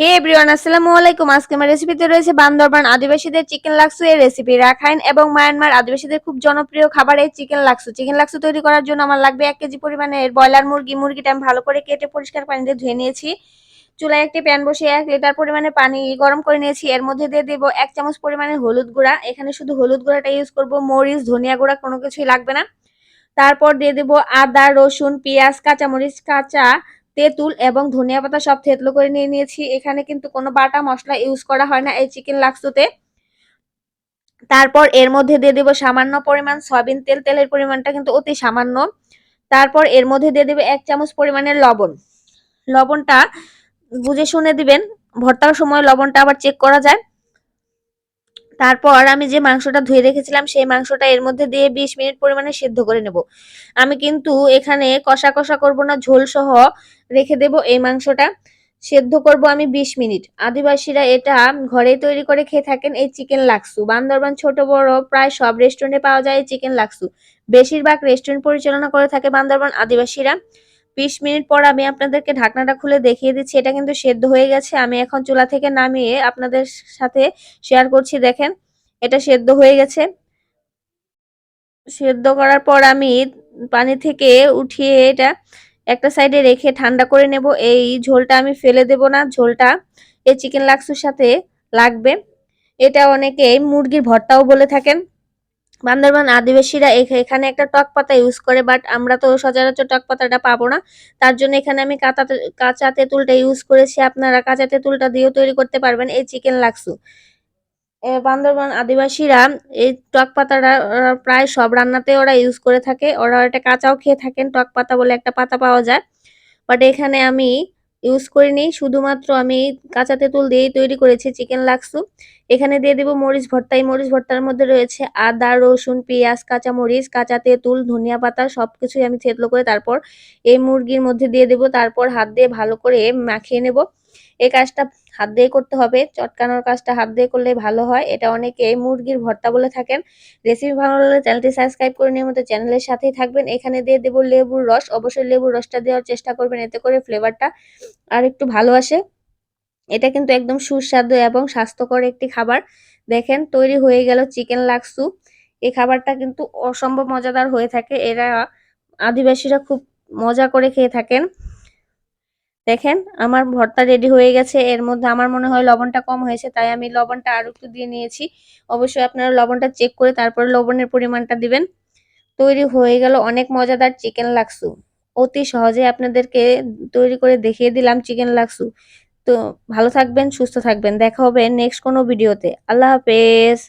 হে everyone আসসালামু আলাইকুম। আজকে আমার রেসিপিতে রয়েছে বান্দরবান আদিবাসীদের চিকেন লাক্সু এর রেসিপি রাখাইন এবং মায়ানমার আদিবাসীদের খুব জনপ্রিয় খাবার এই চিকেন লাক্সু চিকেন লাক্সু তৈরি করার জন্য আমার লাগবে এক কেজি পরিমাণের ব্রয়লার মুরগি। মুরগিটা আমি ভালো করে কেটে পরিষ্কার পানিতে ধুয়ে নিয়েছি। চুলায় একটি প্যান বসিয়ে এক লিটার পরিমাণে পানি গরম করে নিয়েছি। এর মধ্যে দিয়ে দেবো এক চামচ পরিমাণে হলুদ গুঁড়া। এখানে শুধু হলুদ গুঁড়াটা ইউজ করব। মরিচ, ধনিয়া গুঁড়া কোনো কিছুই লাগবে না। তারপর দিয়ে দেবো আদা, রসুন, পেঁয়াজ, কাঁচামরিচ, কাঁচা তেঁতুল এবং ধনিয়া পাতা সব থেতলো করে নিয়ে নিয়েছি। এখানে কিন্তু কোনো বাটা মশলা ইউজ করা হয় না এই চিকেন লাক্সুতে তারপর এর মধ্যে দিয়ে দেবো সামান্য পরিমাণ সয়াবিন তেল। তেলের পরিমাণটা কিন্তু অতি সামান্য। তারপর এর মধ্যে দিয়ে দেবে এক চামচ পরিমাণের লবণ। লবণটা, বুঝে শুনে দিবেন, ভর্তার সময় লবণটা আবার চেক করা যায়। তারপর আমি যে মাংসটা ধুয়ে রেখেছিলাম, সেই মাংসটা এর মধ্যে দিয়ে বিশ মিনিট পরিমাণে সিদ্ধ করে নেব। আমি কিন্তু এখানে কষা কষা করব না, ঝোল সহ রেখে দেব এই মাংসটা। সেদ্ধ করব আমি ২০ মিনিট। আদিবাসীরা এটা ঘরেই তৈরি করে খেয়ে থাকেন এই চিকেন লাক্সু। বান্দরবান ছোট বড় প্রায় সব রেস্টুরেন্টে পাওয়া যায় এই চিকেন লাক্সু। বেশিরভাগ রেস্টুরেন্ট পরিচালনা করে থাকে বান্দরবান আদিবাসীরা। বিশ মিনিট পর আমি আপনাদেরকে ঢাকনাটা খুলে দেখিয়ে দিচ্ছি। এটা কিন্তু সেদ্ধ হয়ে গেছে। আমি এখন চুলা থেকে নামিয়ে আপনাদের সাথে শেয়ার করছি, দেখেন। এটা সেদ্ধ হয়ে গেছে। সেদ্ধ করার পর আমি পানি থেকে উঠিয়ে এটা একটা সাইডে রেখে ঠান্ডা করে নেব। এই ঝোলটা আমি ফেলে দেব না। ঝোলটা এই চিকেন লাক্সুর সাথে লাগবে। এটা অনেকে মুরগির ভর্তাও বলে থাকেন। বান্দরবান আদিবাসীরা এখানে একটা টক পাতা ইউজ করে বাট আমরা তো সচরাচর টক পাতাটা পাবো না। তার জন্য এখানে আমি কাঁচা কাঁচা তেঁতুলটা ইউজ করেছি। আপনারা কাঁচা তেঁতুলটা দিয়েও তৈরি করতে পারবেন এই চিকেন লাক্সু। বান্দরবান আদিবাসীরা এই টক পাতাটা প্রায় সব রান্নাতে ওরা ইউজ করে থাকে। ওরা এটা কাঁচাও খেয়ে থাকেন। টক পাতা বলে একটা পাতা পাওয়া যায়। বাট এখানে আমি ইউজ করিনি শুধুমাত্র আমি কাঁচা তেঁতুল দিয়েই তৈরি করেছি, চিকেন লাক্সু এখানে দিয়ে দেবো মরিচ ভর্তা। এই মরিচ ভর্তার মধ্যে রয়েছে আদা, রসুন, পেঁয়াজ কাঁচা মরিচ কাঁচা তেঁতুল, ধনিয়া পাতা সব কিছুই আমি থেতলো করে তারপর এই মুরগির মধ্যে দিয়ে দেবো। তারপর হাত দিয়ে ভালো করে মাখিয়ে নেব। এই কাজটা হাত দিয়ে করতে হবে। চটকানোর কাজটা হাত দিয়ে করলে ভালো হয়। এটা অনেকে মুরগির ভর্তা বলে থাকেন। রেসিপি ভালো লাগলে চ্যানেলটি সাবস্ক্রাইব করে নিয়মিত চ্যানেলের সাথেই থাকবেন। এখানে দিয়ে দেবো লেবুর রস। অবশ্যই লেবুর রসটা দেওয়ার চেষ্টা করবেন। এতে করে ফ্লেভারটা আর একটু ভালো আসে। এটা কিন্তু একদম সুস্বাদু এবং স্বাস্থ্যকর একটি খাবার। দেখেন, তৈরি হয়ে গেল চিকেন লাক্সু এই খাবারটা কিন্তু অসম্ভব মজাদার হয়ে থাকে। এরা আদিবাসীরা খুব মজা করে খেয়ে থাকেন। দেখেন, আমার ভর্তা রেডি হয়ে গেছে। এর মধ্যে আমার মনে হয় লবণটা কম হয়েছে, তাই আমি লবণটা আরও একটু দিয়ে নিয়েছি। অবশ্যই আপনারা লবণটা চেক করে তারপরে লবণের পরিমাণটা দিবেন। তৈরি হয়ে গেল অনেক মজাদার চিকেন লাক্সু অতি সহজে আপনাদেরকে তৈরি করে দেখিয়ে দিলাম চিকেন লাক্সু তো ভালো থাকবেন, সুস্থ থাকবেন। দেখা হবে নেক্সট কোনো ভিডিওতে আল্লাহ হাফেজ।